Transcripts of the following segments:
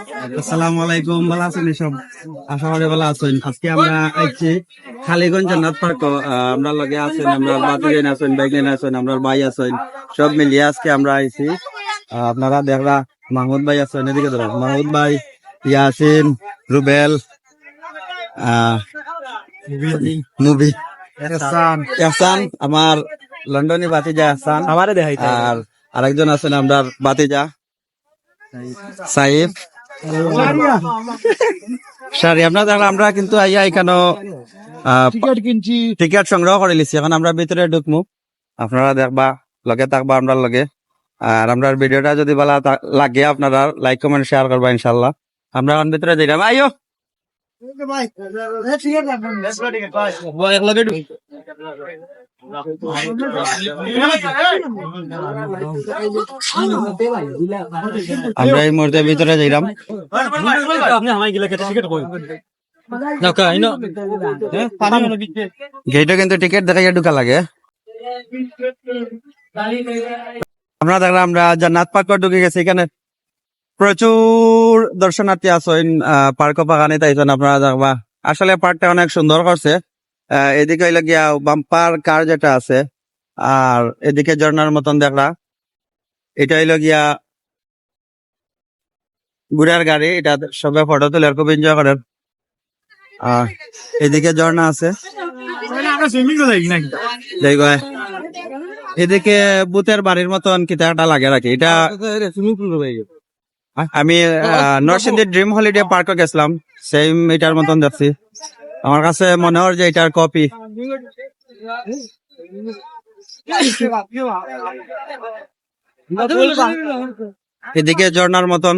আসসালামু আলাইকুম ভালো আছেন সব আশা করি ভালো আছেন। আজকে আমরা আইছি খালিগঞ্জ জান্নাত পার্ক আমরা লগে আছেন আমরা বাতিজান আছেন বাইকলেন আছেন আমরা ভাই আছেন সব মিলিয়ে আজকে আমরা আইছি। আপনারা দেখরা মাহমুদ ভাই আছেন এদিকে ধরো মাহমুদ ভাই ইয়াসিন রুবেল আহ মুভি এহসান। আমার লন্ডনে বাতিজা এহসান আমারে দেখাই আর আরেকজন আছেন আমরা বাতিজা সাইফ। সারি আপনার দেখলাম আমরা কিন্তু আইয়া এখানে টিকিট কিনছি। টিকিট সংগ্রহ করে লিছি। এখন আমরা ভিতরে ঢুকমু। আপনারা দেখবা লগে থাকবা আমরা লগে। আর আমরা ভিডিওটা যদি ভালো লাগে আপনারা লাইক কমেন্ট শেয়ার করবা ইনশাল্লাহ আমরা এখন ভিতরে যাই আইও আমরা এই মুহূর্তে ভিতরে যাইলাম। আপনি আমায় গিলা কেটে টিকিট কই না কা ইনো পানি মনে বিচ্ছে গেটে কিন্তু টিকিট দেখাইয়া ঢুকা লাগে। আমরা দেখলাম আমরা জান্নাত পার্ক ঢুকে গেছি, এখানে প্রচুর দর্শনার্থী আছেন পার্ক বাগানে তাইছেন আপনারা দেখবা। আসলে পার্কটা অনেক সুন্দর করছে। এদিকে হইল গিয়া বাম্পার কার যেটা আছে, আর এদিকে ঝর্ণার মতন দেখলা। এটা হইল গিয়া ঘুরার গাড়ি, এটা সবাই ফটো তুলে খুব এনজয় করেন। আর এদিকে ঝর্ণা আছে। এদিকে বুতের বাড়ির মতন কিতা একটা লাগে রাখি এটা সুইমিং পুল আমি নরসিংদী ড্রিম হলিডে পার্কে গেছিলাম। সেম এটার মতন দেখছি আমার কাছে মনে হয় যে এটার কপি এদিকে ঝর্ণার মতন।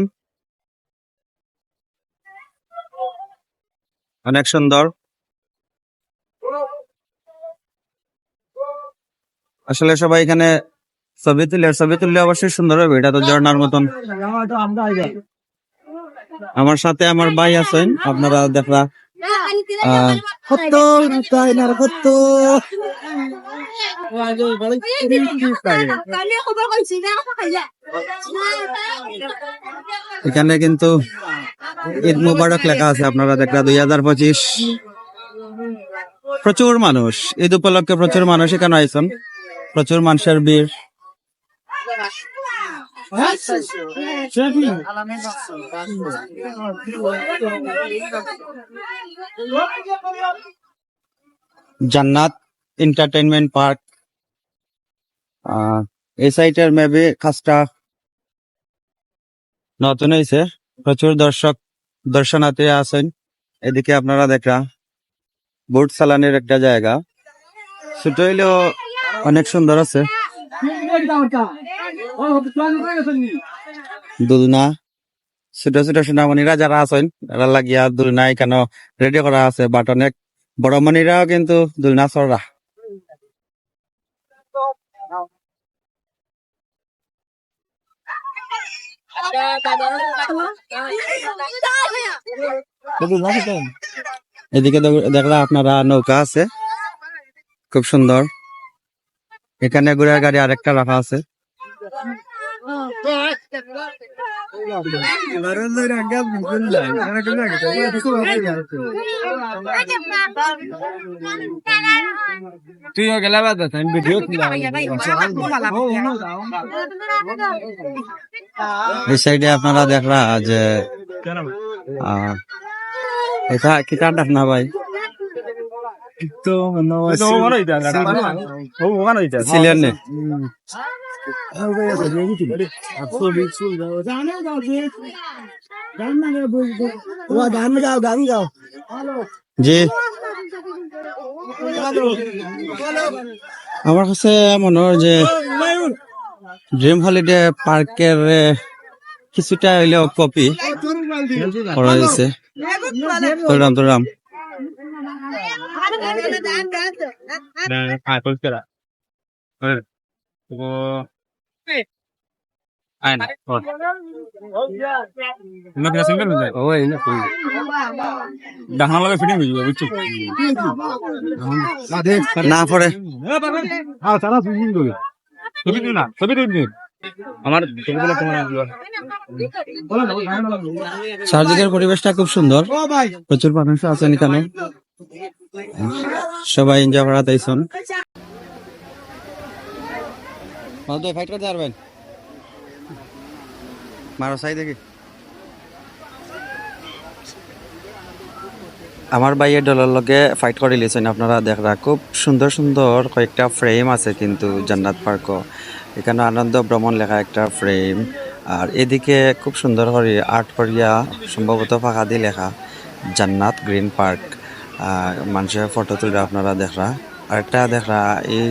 অনেক সুন্দর। আসলে সবাই এখানে ছবি তুলে ছবি অবশ্যই সুন্দর হবে, এটা তো ঝর্ণার মতন। আমার সাথে আমার ভাই আছেন, আপনারা দেখা এখানে কিন্তু ঈদ মুবারক লেখা আছে, আপনারা দেখা, দুই হাজার পঁচিশ। প্রচুর মানুষ, ঈদ উপলক্ষে প্রচুর মানুষ এখানে আইসন প্রচুর মানুষের ভিড়। জান্নাত এন্টারটেনমেন্ট পার্ক এই সাইটের মেবি কাজটা নতুন হয়েছে। প্রচুর দর্শক, দর্শনার্থী আছেন। এদিকে আপনারা দেখা বোট চালানের একটা জায়গা। ছোট হইলেও অনেক সুন্দর আছে। দুলনা। ছোট ছোট সোনামণিরা যারা আছেন, তারা লাগিয়া দুলনা এখানে রেডি করা আছে। বাট অনেক বড় মণিরাও কিন্তু দুলনা চড়া। এদিকে দেখ- দেখলা আপনারা নৌকা আছে। খুব সুন্দর। এখানে ঘোড়ার গাড়ি আরেকটা রাখা আছে। তুই গেলা বাদ ভিডিও এই সাইডে আপনারা দেখলা যে এটা কিতাব ডাক না ভাই? তো গান গাও গান গাও জি। আমার কাছে মনে হয় যে ড্রিম হলিডে পার্কের কিছুটা হইলেও কপি করা হয়েছে। তোরাম তোরাম Ah, হ্যাঁ চারদিকের পরিবেশটা খুব সুন্দর প্রচুর মানুষ আছেন এখানে সবাই এনজয় করা তাইছন ফাইট করতে পারবেন? মারো সাই দেখি। আমার ভাইয়ের দলের লগে ফাইট করে লিছেন আপনারা, দেখরা খুব সুন্দর সুন্দর কয়েকটা ফ্রেম আছে কিন্তু জান্নাত পার্ক। এখানে আনন্দ ভ্রমণ লেখা একটা ফ্রেম আর এদিকে খুব সুন্দর করে আর্ট করিয়া সম্ভবত ফাঁকা দিয়ে লেখা, জান্নাত গ্রিন পার্ক। মানুষের ফটো তুলে আপনারা দেখরা। আরেকটা দেখরা, এই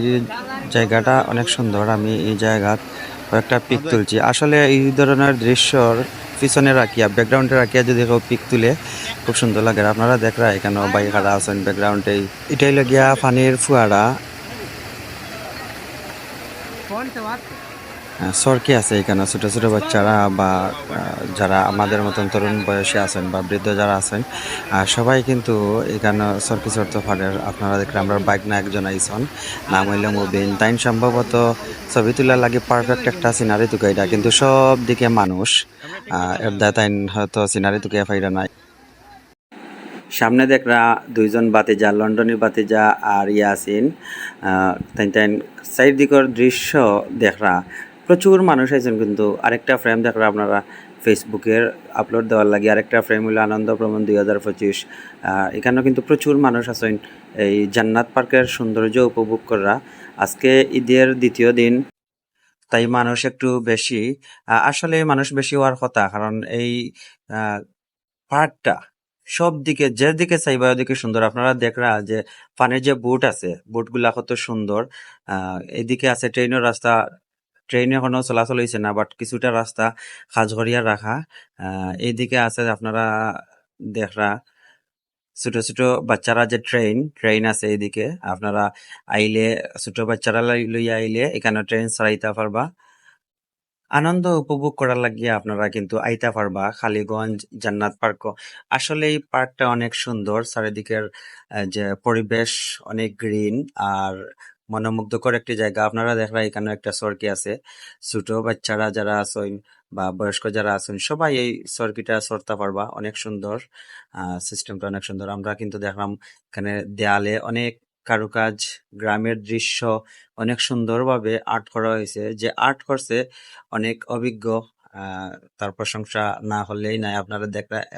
জায়গাটা অনেক সুন্দর। আমি এই জায়গাত কয়েকটা পিক তুলছি। আসলে এই ধরনের দৃশ্যর পিছনে রাখিয়া ব্যাকগ্রাউন্ডে রাখিয়া যদি কেউ পিক তুলে, খুব সুন্দর লাগে। আপনারা দেখরা এখানে বাইক খাড়া আছেন ব্যাকগ্রাউন্ডে এটাই লগিয়া পানির ফুয়ারা। সরকি আছে এখানে? ছোট ছোট বাচ্চারা বা যারা আমাদের মতন তরুণ বয়সে আছেন বা বৃদ্ধ যারা আছেন সবাই কিন্তু এখানে সরকি চড়তে পারে আপনারা দেখলে আমরা বাইক না একজন নাম হইলে মুবিন। তাই সম্ভবত ছবি তোলার লাগে পারফেক্ট একটা সিনারি তুকে এটা কিন্তু সব দিকে মানুষ এর দায় তাইন হয়তো সিনারি তুকে ফাইরা নাই। সামনে দেখরা দুইজন বাতিজা লন্ডনের বাতিজা আর ইয়াসিন তাই তাই সাইড দিকের দৃশ্য দেখরা প্রচুর মানুষ আছেন কিন্তু আরেকটা ফ্রেম দেখরা আপনারা। ফেসবুকের আপলোড দেওয়ার লাগে আরেকটা ফ্রেম হলো আনন্দ ভ্রমণ দুই হাজার পঁচিশ। এখানেও কিন্তু প্রচুর মানুষ আছেন। এই জান্নাত পার্কের সৌন্দর্য উপভোগ করা। আজকে ঈদের দ্বিতীয় দিন, তাই মানুষ একটু বেশি। আসলে মানুষ বেশি হওয়ার কথা, কারণ এই পার্কটা সব দিকে যে দিকে চাইবা ওদিকে সুন্দর। আপনারা দেখরা যে পানির যে বুট আছে, বুটগুলা কত সুন্দর। এদিকে আছে ট্রেনের রাস্তা ট্রেন এখনও চলাচল হয়েছে না বাট কিছুটা রাস্তা সাজঘরিয়া রাখা। আহ, এইদিকে আছে আপনারা দেখরা ছোট ছোট বাচ্চারা যে ট্রেন ট্রেন আছে এইদিকে। আপনারা আইলে, ছোট বাচ্চারা লাই- লইয়া আইলে এখানে ট্রেন চড়াইতে পারবা। আনন্দ উপভোগ করার লাগিয়ে আপনারা কিন্তু আইতা পারবা, খালিগঞ্জ, জান্নাত পার্ক আসলে এই পার্কটা অনেক সুন্দর, চারিদিকের যে পরিবেশ অনেক গ্রিন, আর মনোমুগ্ধকর একটি জায়গা। আপনারা দেখরা এখানে একটা সরকি আছে। ছোট বাচ্চারা যারা আছেন বা বয়স্ক যারা আছেন, সবাই এই সরকিটা সরতে পারবা। অনেক সুন্দর সিস্টেমটা অনেক সুন্দর। আমরা কিন্তু দেখলাম এখানে দেয়ালে অনেক কারুকাজ, গ্রামের দৃশ্য অনেক সুন্দরভাবে আর্ট করা হয়েছে। যে আর্ট করছে অনেক অভিজ্ঞ তার প্রশংসা না হলেই নাই আপনারা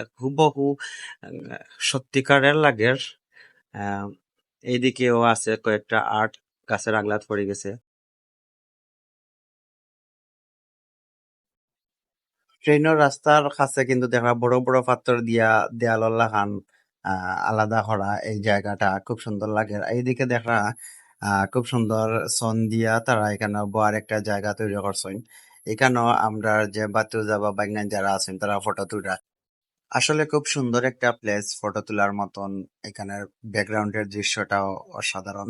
এক হুবহু সত্যিকারের লাগের এইদিকেও আছে কয়েকটা আর্ট। গাছের আগলাত পড়ে গেছে। ট্রেনের রাস্তার কাছে কিন্তু দেখা বড় বড় পাথর দিয়া দেয়াল লাগান আহ, আলাদা করা এই জায়গাটা খুব সুন্দর লাগে। এইদিকে দেখা খুব সুন্দর সন দিয়া তারা এখানে বয়ার একটা জায়গা তৈরি করছেন। এখানেও আমরা যে বাতুজা বা বাইগান যারা আছেন তারা ফটো তুলা আসলে খুব সুন্দর একটা প্লেস ফটো তোলার মতন এখানের ব্যাকগ্রাউন্ডের দৃশ্যটাও অসাধারণ।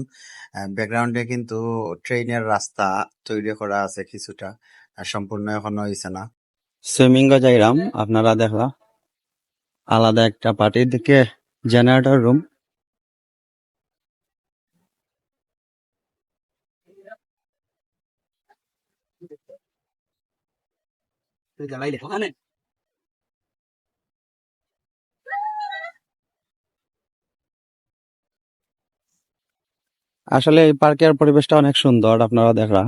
ব্যাকগ্রাউন্ডে কিন্তু ট্রেনের রাস্তা তৈরি করা আছে কিছুটা। আর সম্পূর্ণ এখনও হয়েছে না। সুইমিং যাইরাম আপনারা দেখলা। আলাদা একটা পার্টির দিকে জেনারেটর রুম আসলে এই পার্কের পরিবেশটা অনেক সুন্দর আপনারা দেখরা।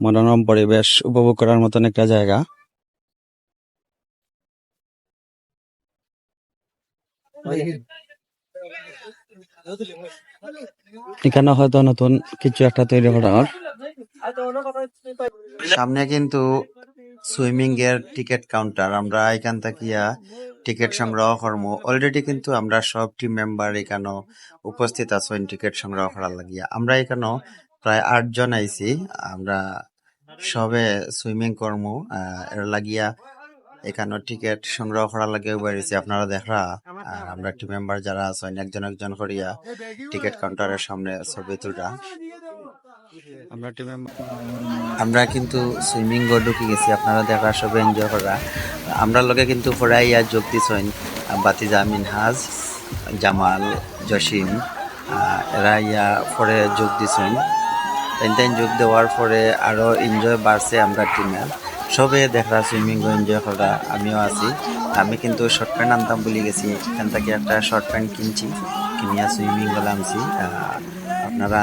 মনোরম পরিবেশ, উপভোগ করার মতন একটা জায়গা। এখানে হয়তো নতুন কিছু একটা তৈরি করা সামনে কিন্তু সুইমিং এর টিকিট কাউন্টার। আমরা এখান থাকিয়া টিকিট সংগ্রহ করমু। অলরেডি কিন্তু আমরা সব টিম মেম্বার এখানে উপস্থিত আছেন টিকিট সংগ্রহ করার লাগিয়া। আমরা এখানে প্রায় আটজন আইছি। আমরা সবে সুইমিং করমু এর লাগিয়া এখানে টিকিট সংগ্রহ করার লাগে বেরিয়েছি আপনারা দেখরা। আর আমরা টিম মেম্বার যারা আছেন একজন একজন করিয়া টিকিট কাউন্টারের সামনে ছবি তুলা আমরা টিম আমরা কিন্তু সুইমিং ও ঢুকে গেছি আপনারা দেখা সবে এনজয় করা। আমরা লগে কিন্তু পড়াই ইয়া যোগ দিছেন বাতিজা মিনহাজ জামাল জসিম এরা ইয়া পরে যোগ দিছেন। তাই তাই যোগ দেওয়ার পরে আরও এনজয় বাড়ছে আমরা টিমের সবে দেখরা সুইমিং এনজয় করা আমিও আছি। আমি কিন্তু শর্ট প্যান্ট আনতাম বলে গেছি। এখান থেকে একটা শর্ট প্যান্ট কিনছি, কিনিয়া সুইমিং গেলে আনছি। আপনারা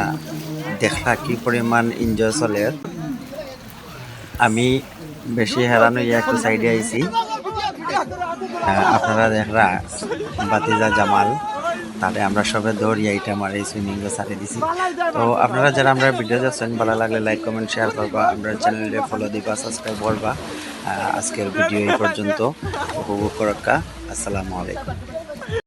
দেখলা কি পরিমাণ এনজয় চলে। আমি বেশি হেরান হইয়া একটু সাইডে আইছি। আপনারা দেখরা বাতিজা জামাল। তাহলে আমরা সবাই দৌড়ি এইটা আমার এই সুইমিং সাথে দিছি। তো আপনারা যারা আমরা ভিডিও যাচ্ছেন ভালো লাগলে লাইক কমেন্ট শেয়ার করবা। আমরা চ্যানেলে ফলো দিবা সাবস্ক্রাইব করবা। আজকের ভিডিও এই পর্যন্ত। উপভোগ করক্কা আসসালামু আলাইকুম।